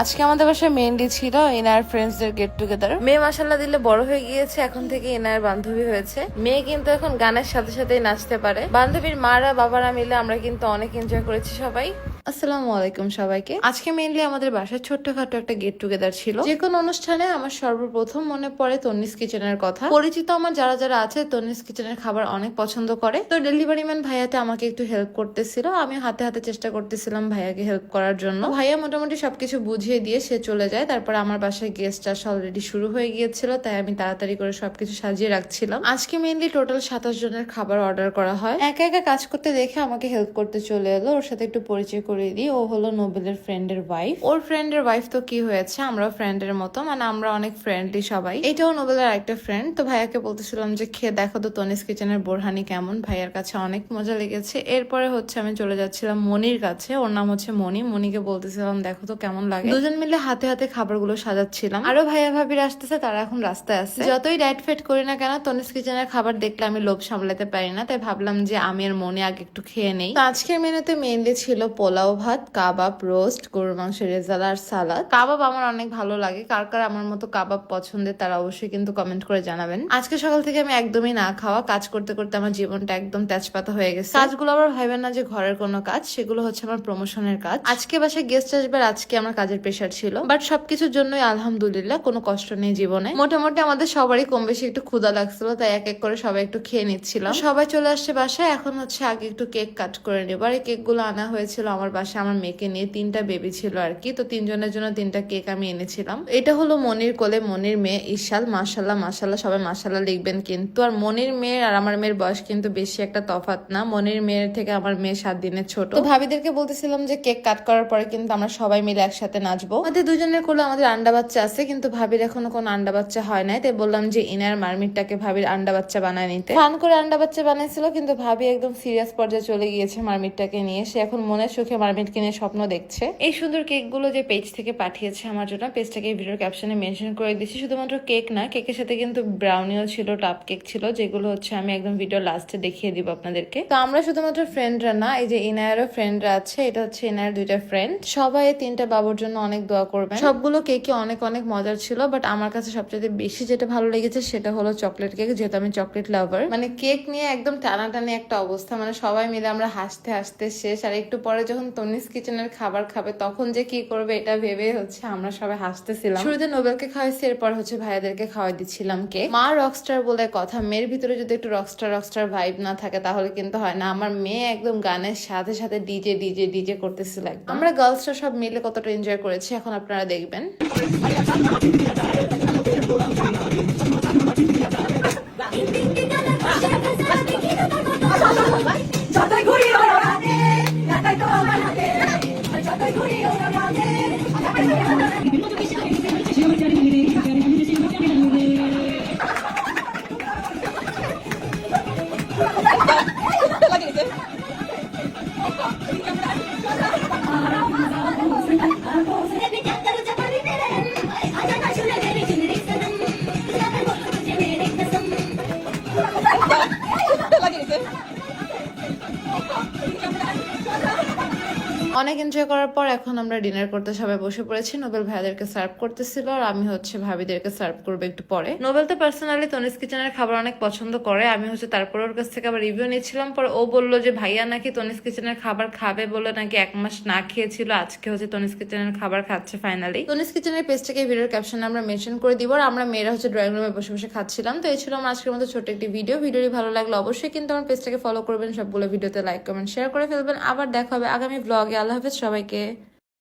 আজকে আমাদের বাসায় মেহেন্দি ছিল এনার ফ্রেন্ডসদের গেট টুগেদার মেয়ে মাসাল্লাহ দিলে বড় হয়ে গিয়েছে, এখন থেকে এনার বান্ধবী হয়েছে। মেয়ে কিন্তু এখন গানের সাথে সাথে নাচতে পারে। বান্ধবীর মারা বাবারা মিলে আমরা কিন্তু অনেক এনজয় করেছি সবাই। আসসালামু আলাইকুম সবাইকে। আজকে মেইনলি আমাদের বাসায় ছোট্টখাটো একটা গেট টুগেদার ছিল। যে কোনো অনুষ্ঠানে আমার সর্বপ্রথম মনে পড়ে তন্নিস কিচেনের কথা। পরিচিত আমার যারা যারা আছে তন্নিস কিচেনের খাবার অনেক পছন্দ করে। তো ডেলিভারি ম্যান ভাইয়াতে আমাকে একটু হেল্প করতেছিল। আমি হাতে হাতে চেষ্টা করতেছিলাম ভাইয়াকে হেল্প করার জন্য। ভাইয়া মোটামুটি সবকিছু বুঝিয়ে দিয়ে সে চলে যায়। তারপর আমার বাসায় গেস্ট আসা অলরেডি শুরু হয়ে গিয়েছিল। তাই আমি তাড়াতাড়ি করে সবকিছু সাজিয়ে রাখছিলাম। আজকে মেইনলি টোটাল সাতাশ জনের খাবার অর্ডার করা হয়। একা একা কাজ করতে দেখে আমাকে হেল্প করতে চলে এলো। ওর সাথে একটু পরিচয় করিয়ে দিই। ও হলো নোবেলের ফ্রেন্ডের ওয়াইফ ওর ফ্রেন্ডের ওয়াইফ তো কি হয়েছে? আমরা ফ্রেন্ডের মতো মানে আমরা অনেক ফ্রেন্ডলি সবাই। এটাও নোবেলের একটা ফ্রেন্ড তো ভাইয়াকে বলতেছিলাম যে, খেয়ে দেখো তো তনিস কিচেনের বোরহানি কেমন? ভাইয়ার কাছে অনেক মজা লেগেছে। এরপরে হচ্ছে আমি চলে যাচ্ছিলাম মনির কাছে। ওর নাম হচ্ছে মনি। মনিকে বলতেছিলাম, দেখো তো কেমন লাগে। দুজন মিলে হাতে হাতে খাবারগুলো সাজাচ্ছিলাম। আরও ভাইয়া ভাবির আসতেছে, তারা এখন রাস্তায় আছে। যতই ডায়েট ফেট করি না কেন, তনিস কিচেনের খাবার দেখলে আমি লোভ সামলাতে পারি না। তাই ভাবলাম যে, আমি আর মনে আগে একটু খেয়ে নেই। আজকের মেনুতে মেনলি ছিল পোলাও ভাত কাবাব রোস্ট গরুর মাংস রেজালা আর সালাদ। কাবাব আমার অনেক ভালো লাগে। কার কার আমার মতো কাবাব পছন্দের তারা অবশ্যই কিন্তু কমেন্ট করে জানাবেন। আজকে সকাল থেকে আমি একদমই না খাওয়া। কাজ করতে করতে আমার জীবনটা একদম তেজপাতা হয়ে গেছে। কাজগুলো আবার ভাইবেন না যে ঘরের কোনো কাজ সেগুলো হচ্ছে আমার প্রমোশনের কাজ। আজকে বাসায় গেস্ট আসবে আজকে আমার কাজের প্রেশার ছিল। বাট সবকিছুর জন্যই আলহামদুলিল্লাহ কোনো কষ্ট নেই জীবনে। মোটামুটি আমাদের সবারই কম বেশি একটু ক্ষুধা লাগছিল তাই এক এক করে সবাই একটু খেয়ে নিচ্ছিলাম সবাই চলে আসছে বাসায় এখন হচ্ছে আগে একটু কেক কাট করে নেব। আর এই কেকগুলো আনা হয়েছিল আমার বাসায় আমার মেয়েকে নিয়ে তিনটা বেবি ছিল আর কি। তো তিনজনের জন্য তিনটা কেক আমি এনেছিলাম। এটা হলো মনির কোলে। মনির মেয়ে ঈশাল। মাসাল্লাহ মাসাল্লাহ সবাই মাসাল্লাহ লিখবেন কিন্তু। আর মনির মেয়ের আর আমার মেয়ের বয়স কিন্তু বেশি একটা তফাৎ না। মনির মেয়ের থেকে আমার মেয়ে সাত দিনের ছোট। তো ভাবিদেরকে বলতেছিলাম যে কেক কাট করার পরে কিন্তু আমরা সবাই মিলে একসাথে নাচবো। আমাদের দুজনের কোলে আমাদের আন্ডা বাচ্চা আছে, কিন্তু ভাবির এখনও কোনো আন্ডা বাচ্চা হয় নাই। তাই বললাম যে ইনার মারমিটটাকে ভাবির আন্ডা বাচ্চা বানায় নিতে। ফান করে আন্ডা বাচ্চা বানাইছিল, কিন্তু ভাবি একদম সিরিয়াস পর্যায়ে চলে গিয়েছে মারমিটটাকে নিয়ে। সে এখন মনের সুখে মারমিটকে নিয়ে স্বপ্ন দেখছে। এই সুন্দর কেকগুলো যে পেজ থেকে পাঠিয়েছে আমার জন্য পেজটাকে ভিডিওর ক্যাপশনে মেনশন করে দিচ্ছি শুধুমাত্র কেক না কেকের সাথে কিন্তু ব্রাউনিও ছিল টাপ কেক ছিল, যেগুলো হচ্ছে আমি একদম ভিডিও লাস্টে দেখিয়ে দিব আপনাদেরকে। তো আমরা শুধুমাত্র ফ্রেন্ডরা না, এই যে ইনায়ারও ফ্রেন্ডরা আছে, এটা হচ্ছে ইনায়ার দুইটা ফ্রেন্ড সবাই তিনটা বাবুর জন্য অনেক দোয়া করবেন। সবগুলো কেকই অনেক অনেক মজার ছিল বাট আমার কাছে সবচেয়ে বেশি যেটা ভালো লেগেছে সেটা হলো চকলেট কেক যেহেতু আমি চকলেট লাভার মানে কেক নিয়ে একদম টানাটানি একটা অবস্থা মানে সবাই মিলে আমরা হাসতে হাসতে শেষ, আর একটু পরে যখন তনিস কিচেনের খাবার খাবে তখন যে কি করবে এটা ভেবে হচ্ছে আমরা সবাই হাসতেছিলাম। শুরুতে নোবেলকে খাওয়াইছি এরপর হচ্ছে ভাইয়াদেরকে খাওয়াই দিচ্ছিলাম কে মা রকস্টার বলে কথা মেয়ের ভিতরে যদি একটু রকস্টার রকস্টার ভাইব না থাকে তাহলে কিন্তু হয় না। আমার মেয়ে একদম গানের সাথে সাথে ডিজে ডিজে ডিজে করতেছিল একদম। আমরা গার্লসরা সব মিলে কতটা এনজয় করেছি এখন আপনারা দেখবেন। Yeah. অনেক এনজয় করার পর এখন আমরা ডিনার করতে সবাই বসে পড়েছি। নোবেল ভাইয়াদেরকে সার্ভ করতেছিল আর আমি হচ্ছে ভাবিদেরকে সার্ভ করব একটু পরে। নোবেল তো পার্সোনালি তনিস কিচেনের খাবার অনেক পছন্দ করে। আমি হচ্ছে তারপর ওর কাছ থেকে আবার রিভিউ নিচ্ছিলাম পর ও বলল যে ভাইয়া নাকি তনিস কিচেনের খাবার খাবে বলে নাকি এক মাস না খেয়েছিল? আজকে হচ্ছে তনিস কিচেনের খাবার খাচ্ছে ফাইনালি তনিস কিচেনের পেজটাকে ভিডিওর ক্যাপশনে আমরা মেনশন করে দিব। আর আমরা মেয়েরা হচ্ছে ড্রয়িং রুমে বসে বসে খাচ্ছিলাম। তো এই ছিল আমার আজকের মতো ছোট একটি ভিডিও ভিডিওটি ভালো লাগলে অবশ্যই কিন্তু আমার পেজটাকে ফলো করবেন। সবগুলো ভিডিওতে লাইক কমেন্ট শেয়ার করে ফেলবেন। আবার দেখা হবে আগামী ব্লগে আল্লাহ হাফেজ সবাইকে